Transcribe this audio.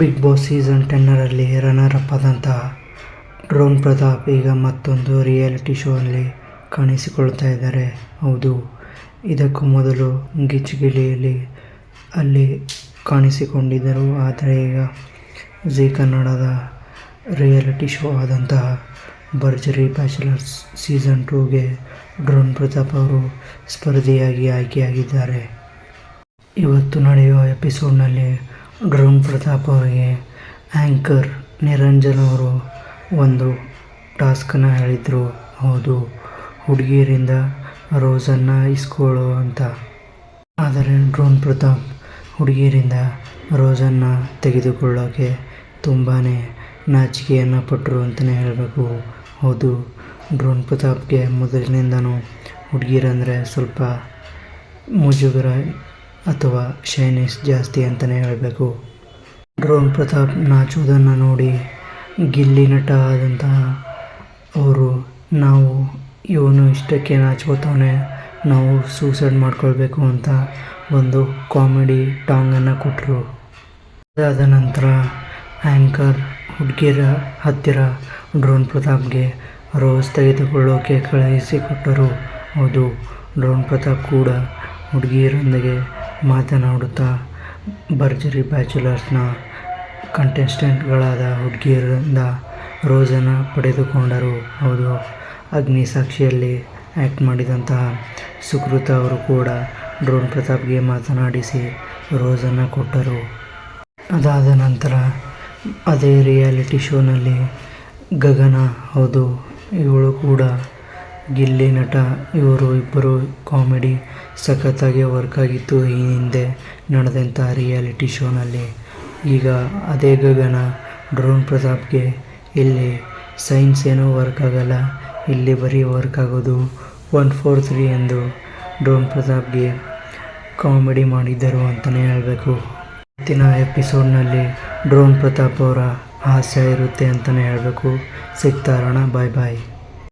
Big boss season ಟೆನ್ನರಲ್ಲಿ runner up ಆದಂತಹ drone Pratap ಈಗ ಮತ್ತೊಂದು ರಿಯಾಲಿಟಿ ಶೋನಲ್ಲಿ ಕಾಣಿಸಿಕೊಳ್ತಾ ಇದ್ದಾರೆ. ಹೌದು, ಇದಕ್ಕೂ ಮೊದಲು ಗಿಚ್ಚಿಗಿಳಿಯಲ್ಲಿ ಅಲ್ಲಿ ಕಾಣಿಸಿಕೊಂಡಿದ್ದರು. ಆದರೆ ಈಗ ಜೀ ಕನ್ನಡದ ರಿಯಾಲಿಟಿ ಶೋ ಆದಂತಹ ಭರ್ಜರಿ ಬ್ಯಾಚುಲರ್ಸ್ ಸೀಸನ್ ಟೂಗೆ ಡ್ರೋನ್ ಪ್ರತಾಪ್ ಅವರು ಸ್ಪರ್ಧಿಯಾಗಿ ಆಯ್ಕೆಯಾಗಿದ್ದಾರೆ. ಇವತ್ತು ನಡೆಯುವ ಎಪಿಸೋಡ್ನಲ್ಲಿ ಡ್ರೋನ್ ಪ್ರತಾಪ್ ಅವರಿಗೆ ಆ್ಯಂಕರ್ ನಿರಂಜನ್ ಅವರು ಒಂದು ಟಾಸ್ಕನ್ನು ಹೇಳಿದರು. ಹೌದು, ಹುಡುಗಿಯರಿಂದ ರೋಸನ್ನು ಇಸ್ಕೊಳ್ಳೋ ಅಂತ. ಆದರೆ ಡ್ರೋನ್ ಪ್ರತಾಪ್ ಹುಡುಗಿಯರಿಂದ ರೋಸನ್ನು ತೆಗೆದುಕೊಳ್ಳೋಕ್ಕೆ ತುಂಬಾ ನಾಚಿಕೆಯನ್ನು ಪಟ್ಟರು ಅಂತಲೇ ಹೇಳಬೇಕು. ಹೌದು ಡ್ರೋನ್ ಪ್ರತಾಪ್ಗೆ ಮೊದಲಿನಿಂದನೂ ಹುಡುಗಿಯರಂದರೆ ಸ್ವಲ್ಪ ಮುಜುಗರ ಅಥವಾ ಶೈನೆಸ್ ಜಾಸ್ತಿ ಅಂತಲೇ ಹೇಳಬೇಕು. ಡ್ರೋನ್ ಪ್ರತಾಪ್ ನಾಚುವುದನ್ನು ನೋಡಿ ಗಿಲ್ಲಿ ನಟ ಆದಂತಹ ಅವರು, ನಾವು ಇವನು ಇಷ್ಟಕ್ಕೆ ನಾಚ್ಕೋತಾವನೆ, ನಾವು ಸೂಸೈಡ್ ಮಾಡ್ಕೊಳ್ಬೇಕು ಅಂತ ಒಂದು ಕಾಮಿಡಿ ಟಾಂಗನ್ನು ಕೊಟ್ಟರು ಅದಾದ ನಂತರ ಆ್ಯಂಕರ್ ಹುಡುಗಿಯರ ಹತ್ತಿರ ಡ್ರೋನ್ ಪ್ರತಾಪ್ಗೆ ರೋಸ್ ತೆಗೆದುಕೊಳ್ಳೋಕೆ ಕಳುಹಿಸಿಕೊಟ್ಟರು ಹೌದು ಡ್ರೋನ್ ಪ್ರತಾಪ್ ಕೂಡ ಹುಡುಗಿಯರೊಂದಿಗೆ ಮಾತನಾಡುತ್ತಾ ಭರ್ಜರಿ ಬ್ಯಾಚುಲರ್ಸ್ನ ಕಂಟೆಸ್ಟೆಂಟ್ಗಳಾದ ಹುಡುಗಿಯರಿಂದ ರೋಜನ್ನು ಪಡೆದುಕೊಂಡರು. ಹೌದು, ಅಗ್ನಿ ಸಾಕ್ಷಿಯಲ್ಲಿ ಆ್ಯಕ್ಟ್ ಮಾಡಿದಂತಹ ಸುಕೃತ ಅವರು ಕೂಡ ಡ್ರೋನ್ ಪ್ರತಾಪ್ಗೆ ಮಾತನಾಡಿಸಿ ರೋಜನ್ನು ಕೊಟ್ಟರು. ಅದಾದ ನಂತರ ಅದೇ ರಿಯಾಲಿಟಿ ಶೋನಲ್ಲಿ ಗಗನ, ಹೌದು, ಇವಳು ಕೂಡ ಗಿಲ್ಲಿ ನಟ, ಇವರು ಇಬ್ಬರು ಕಾಮಿಡಿ ಸಖತ್ತಾಗಿ ವರ್ಕ್ ಆಗಿತ್ತು ಈ ಹಿಂದೆ ನಡೆದಂಥ ರಿಯಾಲಿಟಿ ಶೋನಲ್ಲಿ. ಈಗ ಅದೇ ಗಗನ, ಡ್ರೋನ್ ಪ್ರತಾಪ್ಗೆ ಇಲ್ಲಿ ಸೈನ್ಸ್ ಏನೂ ವರ್ಕ್ ಆಗಲ್ಲ, ಇಲ್ಲಿ ಬರೀ ವರ್ಕ್ ಆಗೋದು ಒನ್ ಫೋರ್ ತ್ರೀ ಎಂದು ಡ್ರೋನ್ ಪ್ರತಾಪ್ಗೆ ಕಾಮಿಡಿ ಮಾಡಿದ್ದರು ಅಂತಲೇ ಹೇಳಬೇಕು. ಇವತ್ತಿನ ಎಪಿಸೋಡ್ನಲ್ಲಿ ಡ್ರೋನ್ ಪ್ರತಾಪ್ ಅವರ ಹಾಸ್ಯ ಇರುತ್ತೆ ಅಂತಲೇ ಹೇಳಬೇಕು. ಸಿಗ್ತಾರಣ ಬಾಯ್ ಬಾಯ್.